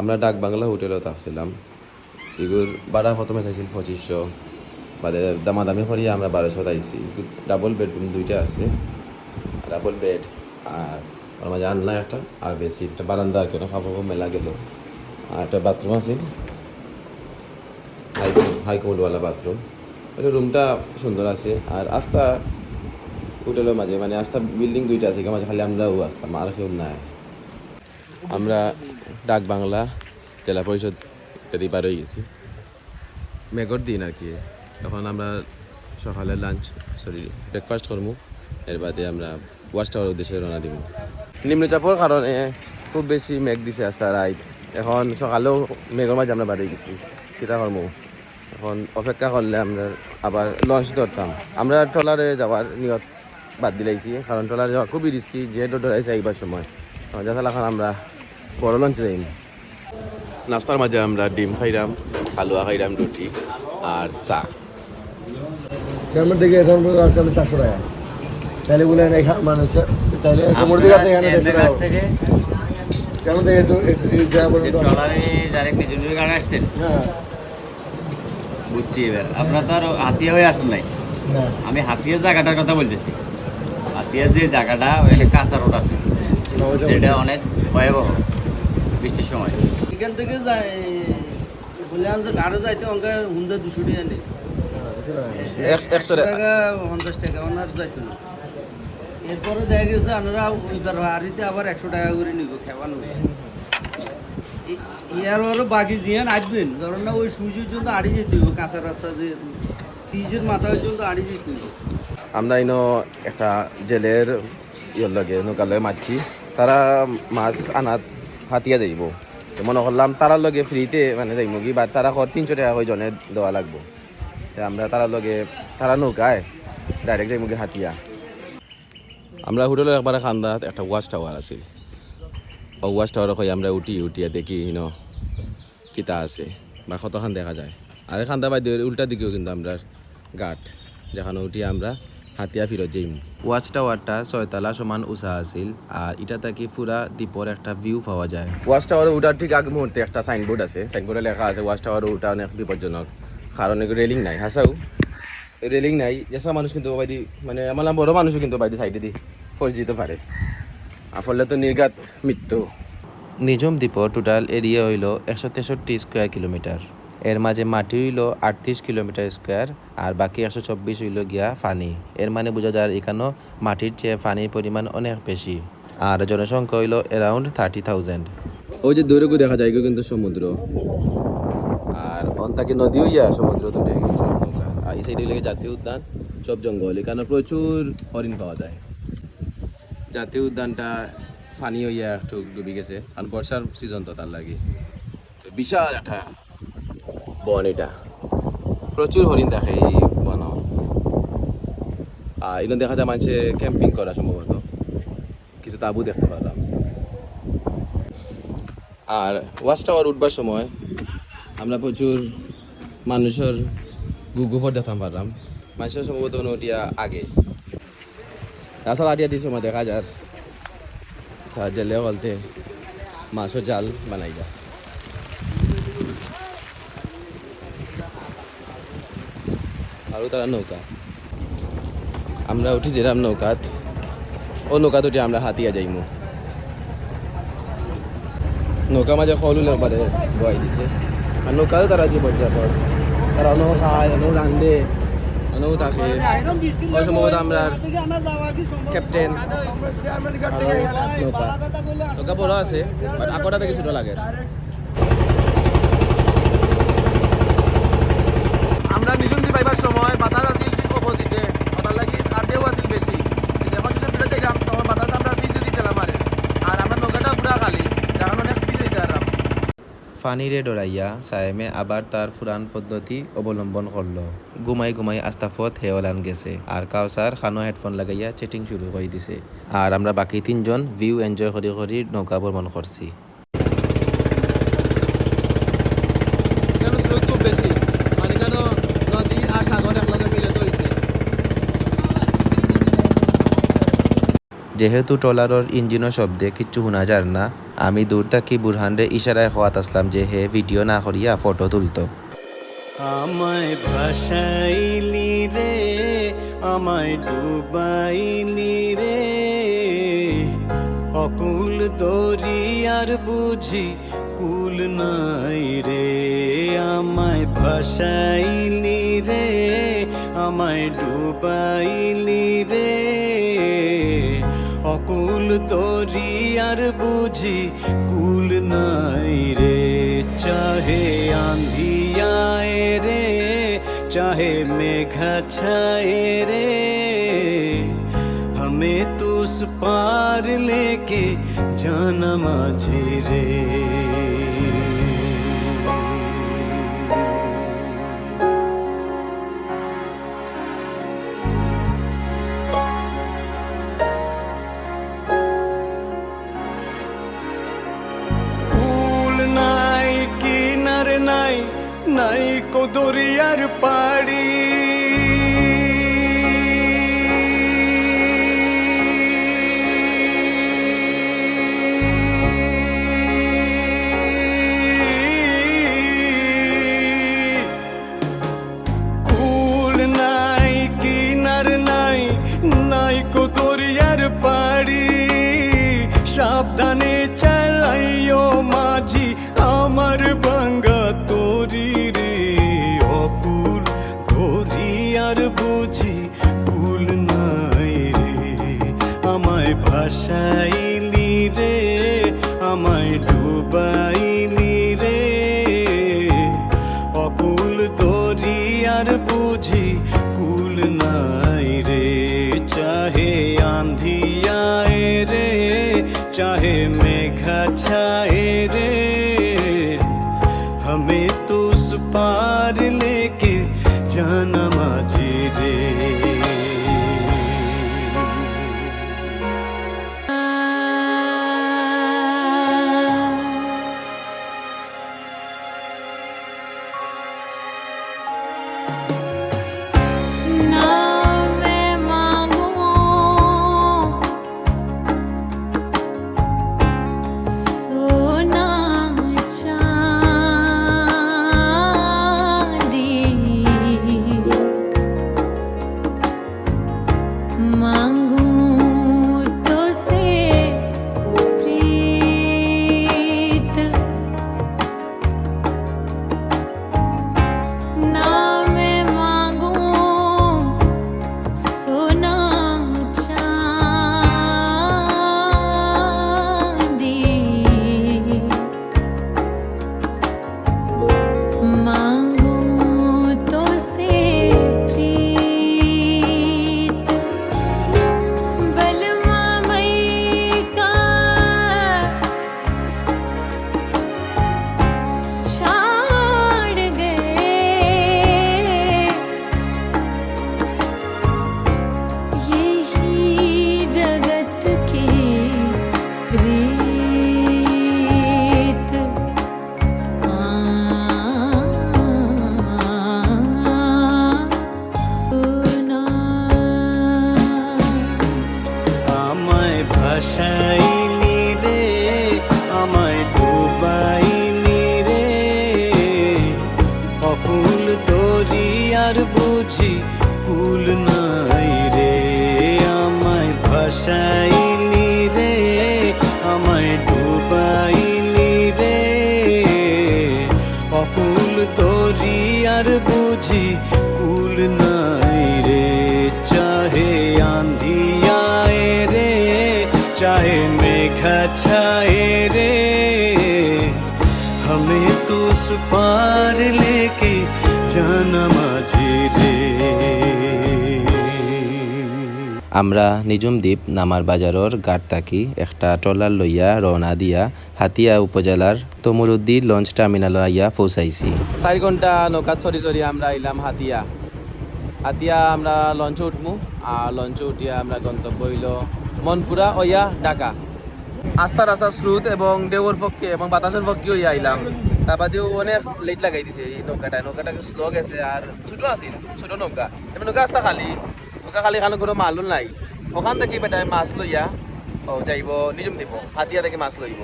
আমরা ডাক বাংলা হোটেলও থাকছিলাম। এগুর ভাড়া প্রথমে চাইছিল পঁচিশশো, বাদে দামাদামি করিয়া আমরা বারোশো আইছি ডাবল বেডরুম দুইটা আছে। ডাবল বেড আর ওর মাঝে আনলা একটা, আর বেশি একটা বারান্দা কেন খাব মেলা গেল। আর একটা বাথরুম আছে। হাই হাই কমোডওয়ালা বাথরুম ওই রুমটা সুন্দর আছে। আর আস্থা হোটেলের মাঝে মানে আস্থা বিল্ডিং দুইটা আছে মাঝে খালি আমরাও আসতাম, আর কেউ নাই। আমরা ডাক বাংলা জেলা পরিষদ ইত্যাদি পার হয়ে গেছি। মেঘর দিন আর কি। তখন আমরা সকালে লাঞ্চ সরি ব্রেকফাস্ট করব এর বাদে আমরা ওয়াচ টাওয়ার উদ্দেশ্যে রওনা দিব নিম্নচাপের কারণে খুব বেশি মেঘ দিছে আস্তা রাইত এখন সকালেও মেঘর মাঝে আমরা বাড়ি গেছি। কিতা করব এখন অপেক্ষা করলে আমরা আবার লঞ্চ ধরতাম আমরা ট্রলারে যাওয়ার নিয়ত বাদ দিলাইছি। কারণ ট্রলারে যাওয়া খুবই রিস্কি যেহেতু ডরাইছে এইবার সময়। যথাল এখন আমরা বড় লঞ্চে যাইম নাস্তার মাঝে আমরা ডিম খাইলাম হালুয়া খাইলাম রুটি আর চা। চেয়ারম্যান থেকে এখন পর্যন্ত আসছে আমি চারশো টাকা। তাইলে বলে এখানে মানে হচ্ছে তাইলে মোটামুটি থেকে এখানে দেড়শো টাকা। চেয়ারম্যান থেকে একটু একটু এই পর্যন্ত ডাইরেক্ট নিজের গাড়ি আসছেন? হ্যাঁ। বুঝছি এবার। আপনারা তো আর হাতিয়া হয়ে আসেন নাই? আমি হাতিয়ার জায়গাটার কথা বলতেছি। হাতিয়ার যে জায়গাটা ওখানে কাঁচা রোড আছে। এটা অনেক ভয়াবহ। বৃষ্টির সময়। এখান থেকে যাই বলে আনছে গাড়ি যাইতে অঙ্কে হুন্দা দুশো টাকা নেই। একশো টাকা। পঞ্চাশ টাকা ওনার যাইতো না। এরপরে দেখা গেছে আপনারা ওইবার হারিতে আবার একশো টাকা করে নিব খেবানো ইয়ার আরও বাকি জিয়ান আসবেন। ধরেন না ওই সুইচের জন্য আড়ি যেতে হইব কাঁচা রাস্তা যে ফ্রিজের মাথার জন্য আড়ি যেতে হইব। আমরা ইনো একটা জেলের ইয়ের লগে নৌকার লগে মারছি। তারা মাছ আনাত হাতিয়া যাইব। মনে করলাম তারার লগে ফ্রিতে মানে যাইব কি বা তারা কর তিনশো টাকা করে জনে দেওয়া লাগবো। আমরা তারার লগে, তারা নৌকায় ডাইরেক্ট যাইব কি হাতিয়া। আমরা হোটেলের একবারে খান্দাত একটা ওয়াচ টাওয়ার আছে। ও ওয়াচ টাওয়ার কই আমরা উঠি, উঠিয়া দেখি হিন কিতা আছে, বা কতখান দেখা যায়। আর খান্দা বাই উল্টা দিকেও কিন্তু আমরা ঘাট, যেখানে উঠি আমরা হাতিয়া ফিরত যাইম। ওয়াচ টাওয়ারটা ছয়তলা সমান উঁচা আছিল আর এটা থাকি পুরা দ্বীপর একটা ভিউ পাওয়া যায়। ওয়াচ টাওয়ারে উঠার ঠিক আগ মুহূর্তে একটা সাইনবোর্ড আছে। সাইনবোর্ডে লেখা আছে ওয়াচ টাওয়ারে উঠা অনেক বিপজ্জনক কারণ রেলিং নাই। হাসাও রেলিং নাই। যেসব মানুষ কিন্তু বাইদি মানে আমার বড় মানুষও কিন্তু বাইদি সাইডে দি ফোর যেতে পারে। আর ফলে তো নির্ঘাত মৃত্যু। নিজম দ্বীপর টোটাল এরিয়া হইল একশো তেষট্টি স্কোয়ার কিলোমিটার এর মাঝে মাটি হইল আটত্রিশ কিলোমিটার স্কোয়ার, আর বাকি একশো চব্বিশ হইল গিয়া ফানি। এর মানে বোঝা যায় এখানেও মাটির চেয়ে ফানির পরিমাণ অনেক বেশি, আর জনসংখ্যা হইল অ্যারাউন্ড থার্টি থাউজেন্ড ওই যে দূরে দেখা যায় কিন্তু সমুদ্র। আর অন্তাকে নদী হইয়া সমুদ্র দুটো সব নৌকা। আর এই সাইডে লেগে জাতীয় উদ্যান, সব জঙ্গল। এখানে প্রচুর হরিণ পাওয়া যায়। জাতীয় উদ্যানটা ফানি হইয়া একটু ডুবি গেছে, কারণ বর্ষার সিজন তো তার লাগে। বিশাল একটা বন এটা প্রচুর হরিণ দেখে এই বন আর এগুলো দেখা যায় মানুষে ক্যাম্পিং করা সম্ভবত। কিছু তাবু দেখতে পারলাম। আর ওয়াচ টাওয়ার উঠবার সময় আমরা প্রচুর মানুষের গুগুফর দেখতাম পারলাম। মানুষের সম্ভবত নটিয়া আগে। তাছাড়া আটিয়াটির সময় দেখা যায় তারা জেলে বলতে মাছও জাল বানাই যায় নৌকা। আমরা উঠি যেরাম নৌকাত, ও নৌকাত উঠি আমরা হাতিয়া যাইমু। নৌকা মাঝে কলু একবারে বয়াই দিছে। আর নৌকাও তারা জীবন যাপন তারা অনেক খায় অনেক রান্ধে অনেক থাকে। সম্ভবত আমরা ক্যাপ্টেন নৌকা। নৌকা বড় আছে, বাট আকটা থেকে ছোট লাগে আমরা নিজুম দি পাইবার সময় বাতাস আছিল ঠিক অপোজিটে ওটার লাগি আর ঢেউ আছিল বেশি যখন কিছু ফিরে যাইলাম তখন বাতাস আমরা পিছিয়ে দিতে মারে আর আমরা নৌকাটা পুরা খালি যখন অনেক স্পিডে দিতে পারলাম ফানিরে ডরাইয়া সায়েমে আবার তার ফুরান পদ্ধতি অবলম্বন করল ঘুমাই ঘুমাই আস্তাফত হেওলান গেছে। আর কাউসার খানো হেডফোন লাগাইয়া চেটিং শুরু করে দিছে। আর আমরা বাকি তিনজন ভিউ এনজয় করি করি নৌকা ভ্রমণ করছি যেহেতু ট্রলারের ইঞ্জিনের শব্দে কিচ্ছু শোনা যায় না আমি দূর থাকি বুরহানরে ইশারায় হওয়াত আসলাম যে হে ভিডিও না করিয়া ফটো তুলতো। আমায় ভাসাইলি রে, আমায় ডুবাইলি রে। অকুল দরিয়ার বুঝি কুল নাই রে। আমায় ভাসাইলি রে, আমায় ডুবাইলি রে। অকুল তোরি আর বুঝি কুল নাই রে। চাহে আন্ধি রে, চাহে মেঘা ছায় রে। हमें তুস পার লেকে জানা মাঝে রে। নাই কদরিয়ার দরিয়ার পাড়ি। দরিয়ার বুঝি ভুল নাই রে। আমায় ভাসাইলি রে, আমায় ডুবাইলি রে। অকুল দরিয়ার বুঝি কুল নাই রে। চাহে আন্ধিয়ায় রে, চাহে আর বুঝি কুল নাই রে, চাহে আন্ধি আয় রে, চাহে মেঘা ছায় রে। হমে তো সুপার লেকে জানা जाना রে। আমরা নিজুমদ্বীপ নামার বাজারর গাড় থাকি, একটা ট্রলার লইয়া রওনা দিয়া হাতিয়া উপজেলার তমরুদ্দি লঞ্চ টার্মিনাল আইয়া পৌঁছাইছি। চারি ঘণ্টা নৌকা চড়ি চড়ি আমরা আইলাম হাতিয়া। হাতিয়া আমরা লঞ্চে উঠমু, আর লঞ্চে উঠিয়া আমরা গন্তব্য হইল মনপুরা ওয়া ঢাকা। আস্তা রাস্তা স্রোত এবং ঢেউর পক্ষে এবং বাতাসের পক্ষে হইয়া আইলাম। তার বাদেও অনেক লেট লাগাই দিছে এই নৌকাটা। নৌকাটা স্লো গেছে আর ছোট আছিল, ছোট নৌকা। নৌকা রাস্তা খালি। নৌকা খালি খানো কোনো মালুন নাই। ওখান থেকে বেটায় মাছ লইয়া যাইব নিজম দিব। হাতিয়া থেকে মাছ লইব।